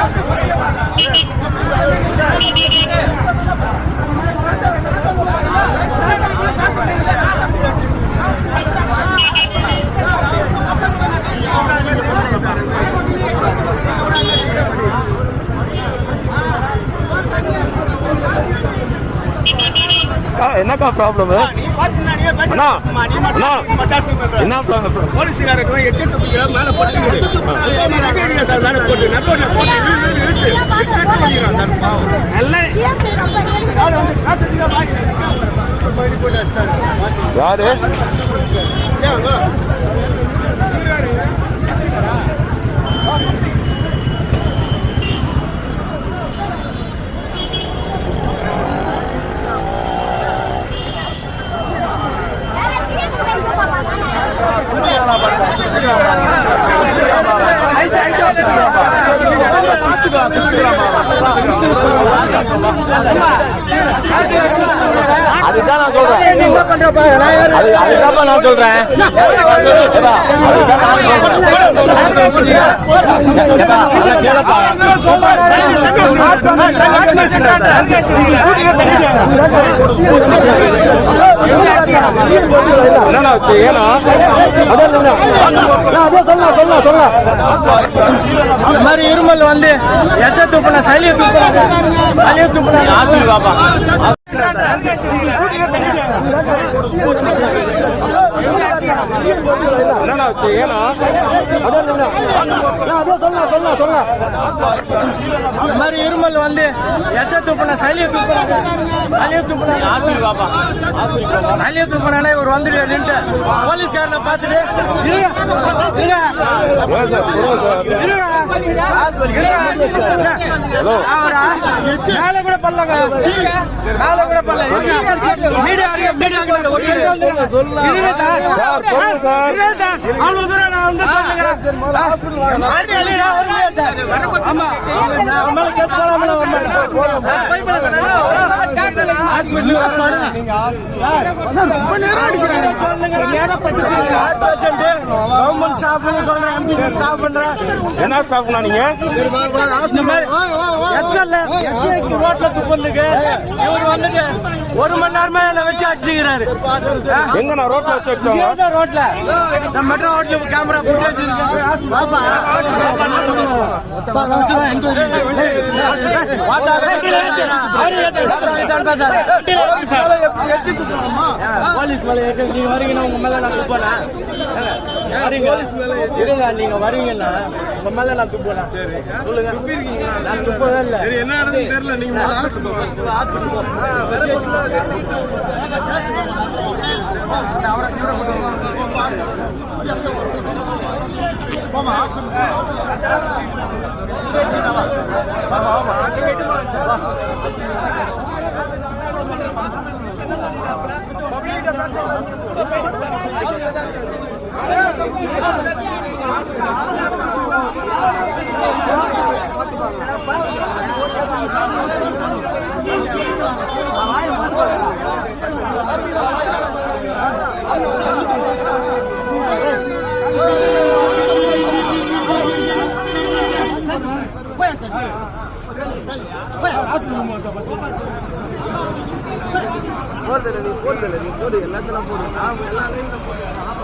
Vamos, என்னக்கா problem என்ன problem போலீஸ்காரங்க எட்டு மேல போட்டு சார்? அதுதான் நான் சொல்றேன். அதுதான் நான் சொல்றேன். ஏதா, அதை. என்னண்ணா ஏன்னா இந்த மாதிரி இருமல் வந்து எச்ச துப்புன சளிய துப்புறாங்க. சளிய வாப்பா என்னண்ணா இது ஏன்னா இந்த மாதிரி இருமல் வந்து எச்ச துப்புன சளிய துப்புறாங்க சளிய துப்புறாங்க ஆஸ்பத்திரி வாப்பா சளிய துப்புனாலே ஒரு வந்துட்டு நின்று போலீஸ்காரனை பார்த்துட்டு மேல கூட பண்ணலங்க மேல கூட பண்ணல மீடியா மீடியா சார் அவ்வளவு தூரம் நான் வந்து என்ன ஸ்டாஃப்னா நீங்க ரோட்ல துப்புறதுக்கு இவர் வந்துட்டு ஒரு மணி நேரமா என்ன வச்சு அடிச்சுக்கிறாரு எங்க நான் ரோட்ல வச்சு இங்கதான் ரோட்ல நம்ம மெட்ரோ ரோட்ல கேமரா இருக்கு பாப்பா போலீஸ் மேல நீங்க வரீங்கன்னா உங்க மேல நான் துப்பனா வரீங்க இருங்க. நீங்க வரீங்கன்னா உங்க மேல நான் துப்பனா சொல்லுங்க. நான் துப்பவே இல்லை. சரி, என்ன நடந்ததுன்னு தெரியல. நீங்க ஹாஸ்பிட்டல் போங்க. போடுதல நீ போடுதல நீ போடு எல்லாத்தையும் போடு நான் எல்லாத்தையும் போடு